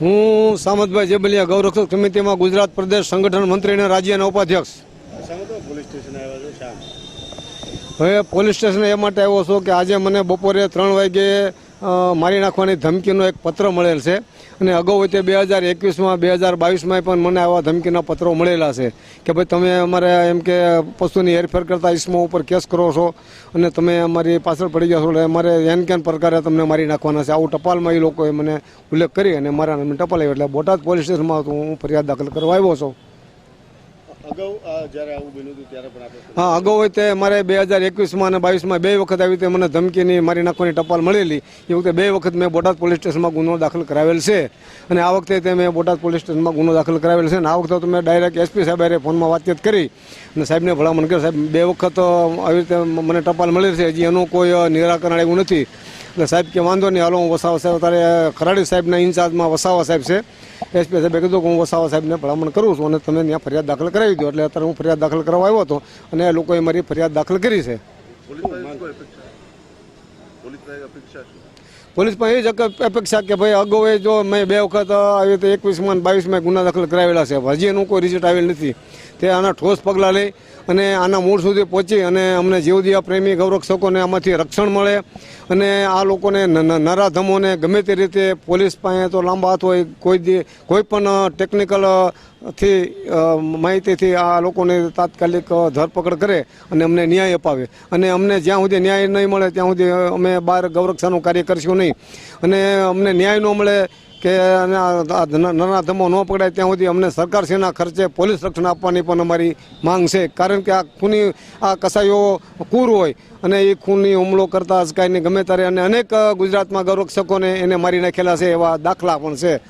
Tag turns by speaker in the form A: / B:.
A: હું સામતભાઈ જેબલિયા ગૌરક્ષક સમિતિમાં ગુજરાત પ્રદેશ સંગઠન મંત્રી અને રાજ્યના ઉપાધ્યક્ષ. હવે પોલીસ સ્ટેશન એ માટે આવ્યો છું કે આજે મને બપોરે ત્રણ વાગે મારી નાખવાની ધમકીનો એક પત્ર મળેલ છે. અને અગાઉ તે બે હજાર એકવીસમાં, બે હજાર બાવીસમાં પણ મને આવા ધમકીના પત્રો મળેલા છે કે ભાઈ તમે અમારે એમ કે પશુની હેરફેર કરતા ઇસમો ઉપર કેસ કરો છો અને તમે અમારી પાછળ પડી ગયા છો એટલે અમારે એન કેન પ્રકારે તમને મારી નાખવાના છે. આવું ટપાલમાં એ લોકોએ મને ઉલ્લેખ કરી અને મારા ટપાલ આવ્યો એટલે બોટાદ પોલીસ સ્ટેશનમાં હું ફરિયાદ દાખલ કરવા આવ્યો છું. હા, અગાઉ તે મારે બે હજાર એકવીસમાં અને બાવીસમાં બે વખત આવી રીતે મને ધમકીની, મારી નાખવાની ટપાલ મળેલી. એ વખતે બે વખત મેં બોટાદ પોલીસ સ્ટેશનમાં ગુનો દાખલ કરાવેલ છે. અને આ વખતે તે મેં બોટાદ પોલીસ સ્ટેશનમાં ગુનો દાખલ કરાવેલ છે. અને આ વખતે તો મેં ડાયરેક્ટ એસપી સાહેબ ફોનમાં વાતચીત કરી. અને સાહેબને ભલામણ કરી. સાહેબ, બે વખત આવી રીતે મને ટપાલ મળેલી છે. હજી એનું કોઈ નિરાકરણ એવું નથી. એટલે સાહેબ કે વાંધો નહીં. હાલો, હું વસાવા સાહેબ, અત્યારે ખરાડી સાહેબના ઇન્ચાર્જમાં વસાવા સાહેબ છે. એસપી સાહેબે કીધું કે હું વસાવા સાહેબને ભલામણ કરું છું અને તમે ત્યાં ફરિયાદ દાખલ કરાવી. દો એટલે અત્યારે હું ફરિયાદ દાખલ કરવા આવ્યો હતો અને એ લોકોએ મારી ફરિયાદ દાખલ કરી છે.
B: પોલીસ
A: પણ એ જ અપેક્ષા કે ભાઈ અગાઉ જો મેં બે વખત આવી રીતે એકવીસમાં બાવીસમાં ગુના દાખલ કરાવેલા છે. હજી એનું કોઈ રિઝલ્ટ આવેલ નથી. તે આના ઠોસ પગલાં લઈ અને આના મૂળ સુધી પહોંચી અને અમને જીવદિયા પ્રેમી ગૌરક્ષકોને આમાંથી રક્ષણ મળે અને આ લોકોને નરાધમોને ગમે તે રીતે પોલીસ પાસે તો લાંબા હાથ હોય, કોઈ કોઈ પણ ટેકનિકલથી માહિતીથી આ લોકોને તાત્કાલિક ધરપકડ કરે અને અમને ન્યાય અપાવે. અને અમને જ્યાં સુધી ન્યાય નહીં મળે, ત્યાં સુધી અમે બહાર ગૌરક્ષાનું કાર્ય કરશું નહીં. અને અમને ન્યાય ન મળે કે નાના આ ન- પકડાય ત્યાં સુધી અમને સરકારશ્રીના ખર્ચે પોલીસ રક્ષણ આપવાની પણ અમારી માંગ છે. કારણ કે આ ખૂની આ કસાઈઓ કૂર હોય અને એ ખૂનની હુમલો કરતા અસકાઈને ગમે ત્યારે અને અનેક ગુજરાતમાં ગૌરક્ષકોને એને મારી નાખેલા છે એવા દાખલા પણ છે.